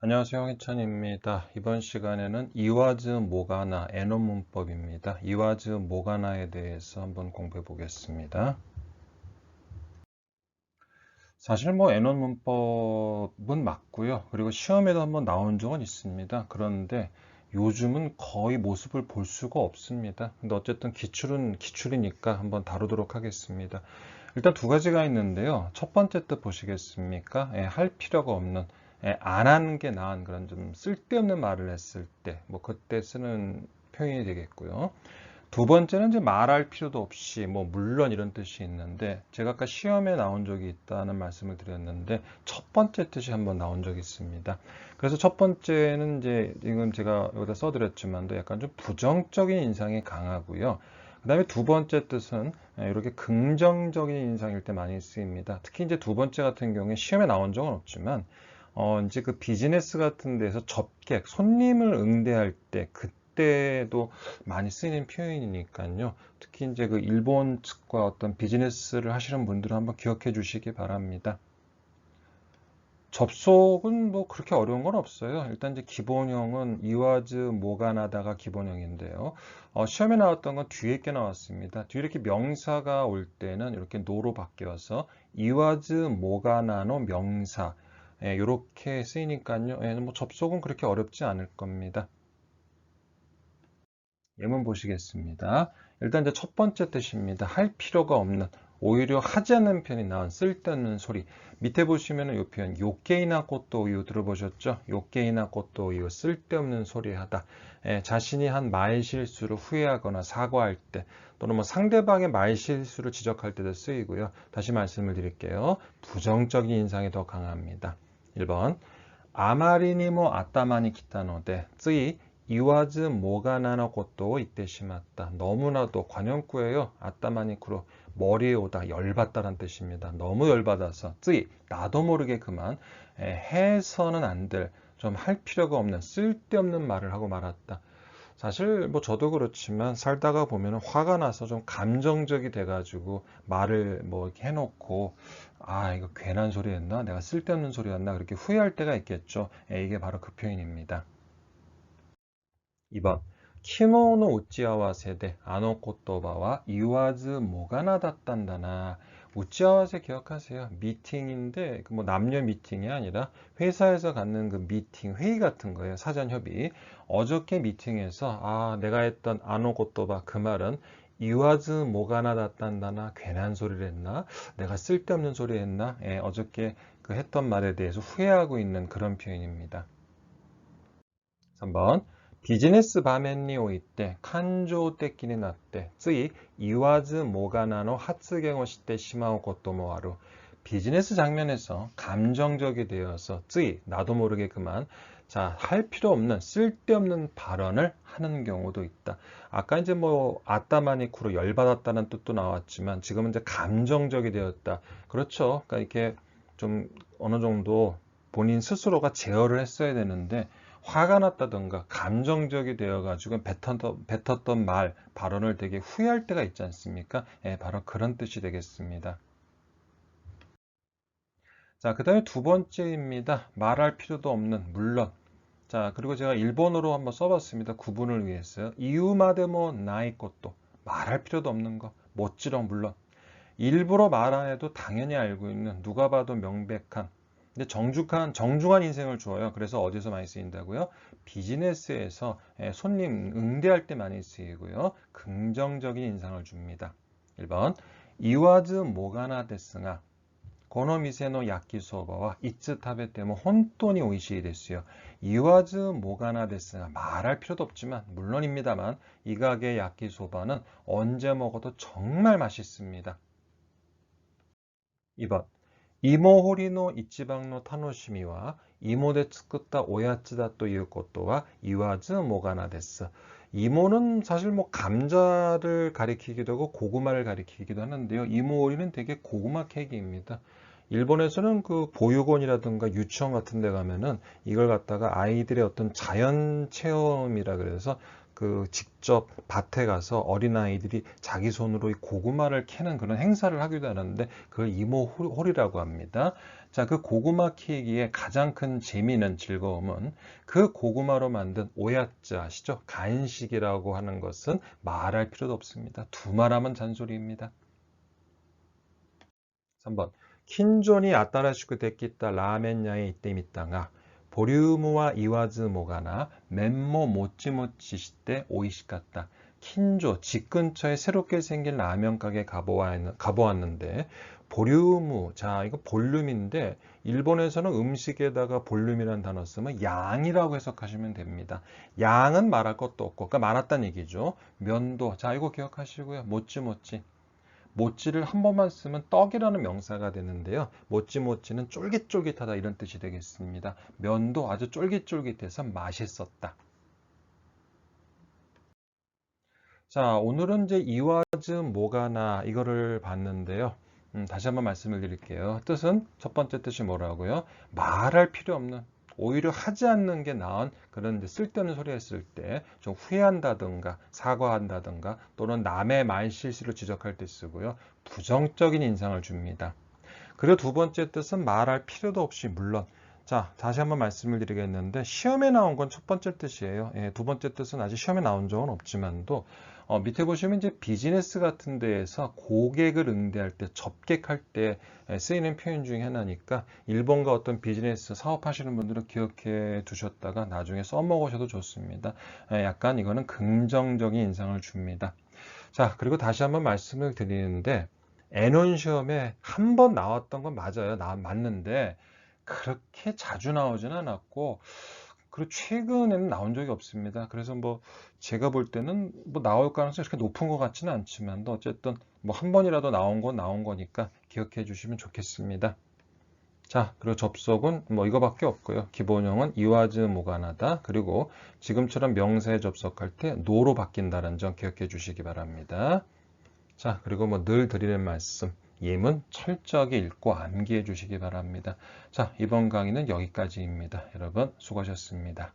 안녕하세요 홍희찬입니다. 이번 시간에는 이와즈 모가나 애너 문법입니다. 이와즈 모가나에 대해서 한번 공부해 보겠습니다. 사실 뭐 애너 문법은 맞고요. 그리고 시험에도 한번 나온 적은 있습니다. 그런데 요즘은 거의 모습을 볼 수가 없습니다. 근데 어쨌든 기출은 기출이니까 한번 다루도록 하겠습니다. 일단 두 가지가 있는데요. 첫 번째 뜻 보시겠습니까? 예, 할 필요가 없는 예, 안 하는 게 나은 그런 좀 쓸데없는 말을 했을 때, 뭐 그때 쓰는 표현이 되겠고요. 두 번째는 이제 말할 필요도 없이, 뭐 물론 이런 뜻이 있는데, 제가 아까 시험에 나온 적이 있다는 말씀을 드렸는데, 첫 번째 뜻이 한번 나온 적이 있습니다. 그래서 첫 번째는 이제 지금 제가 여기다 써드렸지만도 약간 좀 부정적인 인상이 강하고요. 그 다음에 두 번째 뜻은 예, 이렇게 긍정적인 인상일 때 많이 쓰입니다. 특히 이제 두 번째 같은 경우에 시험에 나온 적은 없지만, 어, 이제 그 비즈니스 같은 데서 접객, 손님을 응대할 때 그때도 많이 쓰이는 표현이니까요. 특히 이제 그 일본 측과 어떤 비즈니스를 하시는 분들은 한번 기억해 주시기 바랍니다. 접속은 뭐 그렇게 어려운 건 없어요. 일단 이제 기본형은 이와즈 모가나다가 기본형인데요. 어, 시험에 나왔던 건 뒤에 게 나왔습니다. 뒤에 이렇게 명사가 올 때는 이렇게 노로 바뀌어서 이와즈 모가나노 명사 예, 이렇게 쓰이니까요. 예, 뭐 접속은 그렇게 어렵지 않을 겁니다. 예문 보시겠습니다. 일단 이제 첫 번째 뜻입니다. 할 필요가 없는 오히려 하지 않는 편이 나은 쓸데없는 소리. 밑에 보시면은 이 표현 요게이나 꽃도 이유 들어보셨죠? 요게이나 꽃도 이유 쓸데없는 소리 하다. 예, 자신이 한 말 실수를 후회하거나 사과할 때 또는 뭐 상대방의 말 실수를 지적할 때도 쓰이고요. 다시 말씀을 드릴게요. 부정적인 인상이 더 강합니다. 1번 아마리니 모 아따마니 기타노데 쯔이 이와즈 모가나노 것도 이때 심았다. 너무나도 관용구예요. 아따마니 쿠로 머리에 오다 열받다란 뜻입니다. 너무 열받아서 쯔이 나도 모르게 그만 해서는 안 될 좀 할 필요가 없는 쓸데없는 말을 하고 말았다. 사실 뭐 저도 그렇지만 살다가 보면 화가 나서 좀 감정적이 돼가지고 말을 뭐 해놓고 아 이거 괜한 소리 했나? 내가 쓸데없는 소리 했나? 그렇게 후회할 때가 있겠죠. 예, 이게 바로 그 표현입니다. 2번. 키모노 우찌아와 세대 아노코토바와 이와즈 모가 나다딴다나 우찌아와세 기억하세요. 미팅인데 그뭐 남녀 미팅이 아니라 회사에서 갖는 그 미팅 회의 같은 거예요. 사전 협의. 어저께 미팅에서 아 내가 했던 아노코토바 그 말은 이와즈 모가나 다딴다나 괜한 소리를 했나? 내가 쓸데없는 소리 했나? 예, 어저께 그 했던 말에 대해서 후회하고 있는 그런 표현입니다. 3번 비즈니스 바멘니 오이때 칸조 때끼니 나때 쓰이 이와즈 모가나노 하츠갱오 시때 시마오 고토모하루 비즈니스 장면에서 감정적이 되어서 쓰이 나도 모르게 그만 자, 할 필요 없는 쓸데없는 발언을 하는 경우도 있다. 아까 이제 뭐 아따마니쿠로 열받았다는 뜻도 나왔지만 지금은 이제 감정적이 되었다. 그렇죠. 그러니까 이렇게 좀 어느 정도 본인 스스로가 제어를 했어야 되는데 화가 났다던가 감정적이 되어 가지고 뱉었던, 뱉었던 말, 발언을 되게 후회할 때가 있지 않습니까? 예, 바로 그런 뜻이 되겠습니다. 자, 그 다음에 두 번째입니다. 말할 필요도 없는, 물론. 자, 그리고 제가 일본어로 한번 써봤습니다. 구분을 위해서요. 이유마데모 나이 것도 말할 필요도 없는 거. 멋지러 물론. 일부러 말 안 해도 당연히 알고 있는 누가 봐도 명백한 근데 정직한, 정중한 인생을 주어요. 그래서 어디서 많이 쓰인다고요? 비즈니스에서 예, 손님 응대할 때 많이 쓰이고요. 긍정적인 인상을 줍니다. 1번 이와즈 모가나 데스가 고노 미세노 야끼 소바와 이츠 타베 때문 혼돈이 오이시이 됐어요. 이와즈 모가나 데스가 말할 필요도 없지만 물론입니다만 이 가게 야끼 소바는 언제 먹어도 정말 맛있습니다. 2번 데스. 이모는 사실 뭐 감자를 가리키기도 하고 고구마를 가리키기도 하는데요. 이모호리는 되게 고구마 케이크입니다. 일본에서는 그 보육원이라든가 유치원 같은 데 가면은 이걸 갖다가 아이들의 어떤 자연 체험이라 그래서 그 직접 밭에 가서 어린아이들이 자기 손으로 이 고구마를 캐는 그런 행사를 하기도 하는데 그걸 이모홀이라고 합니다. 자, 그 고구마 캐기의 가장 큰 재미는 즐거움은 그 고구마로 만든 오야자 아시죠? 간식이라고 하는 것은 말할 필요도 없습니다. 두말하면 잔소리입니다. 3번. 킨존이 아따라시고 데키타 라멘 야에 이때미다 가 보리우무와 이와즈 모가나 멘모 모찌모찌 시대 오이시갔다. 킨조 집 근처에 새롭게 생긴 라면 가게 가보았는데 보리우무 자 이거 볼륨인데 일본에서는 음식에다가 볼륨이라는 단어 쓰면 양이라고 해석하시면 됩니다. 양은 말할 것도 없고 그러니까 많았다는 얘기죠. 면도 자 이거 기억하시고요. 모찌모찌 모찌를 한 번만 쓰면 떡이라는 명사가 되는데요. 모찌모찌는 쫄깃쫄깃하다 이런 뜻이 되겠습니다. 면도 아주 쫄깃쫄깃해서 맛있었다. 자, 오늘은 이제 이와즈 모가나 이거를 봤는데요. 음, 다시 한번 말씀을 드릴게요. 뜻은 첫 번째 뜻이 뭐라고요? 말할 필요 없는 오히려 하지 않는 게 나은 그런 쓸데없는 소리 했을 때 좀 후회한다든가 사과한다든가 또는 남의 말 실수를 지적할 때 쓰고요. 부정적인 인상을 줍니다. 그리고 두 번째 뜻은 말할 필요도 없이 물론 자, 다시 한번 말씀을 드리겠는데 시험에 나온 건 첫 번째 뜻이에요. 예, 두 번째 뜻은 아직 시험에 나온 적은 없지만도 어, 밑에 보시면 이제 비즈니스 같은 데에서 고객을 응대할 때 접객할 때 쓰이는 표현 중에 하나니까 일본과 어떤 비즈니스 사업하시는 분들은 기억해 두셨다가 나중에 써먹으셔도 좋습니다. 예, 약간 이거는 긍정적인 인상을 줍니다. 자, 그리고 다시 한번 말씀을 드리는데 N1 시험에 한 번 나왔던 건 맞아요. 나 맞는데 그렇게 자주 나오지는 않았고 그리고 최근에는 나온 적이 없습니다. 그래서 뭐 제가 볼 때는 뭐 나올 가능성이 그렇게 높은 것 같지는 않지만 어쨌든 뭐 한 번이라도 나온 건 나온 거니까 기억해 주시면 좋겠습니다. 자, 그리고 접속은 뭐 이거밖에 없고요. 기본형은 이와즈 모가나다. 그리고 지금처럼 명사에 접속할 때 노로 바뀐다는 점 기억해 주시기 바랍니다. 자, 그리고 뭐 늘 드리는 말씀. 예문 철저하게 읽고 암기해 주시기 바랍니다. 자, 이번 강의는 여기까지입니다. 여러분 수고하셨습니다.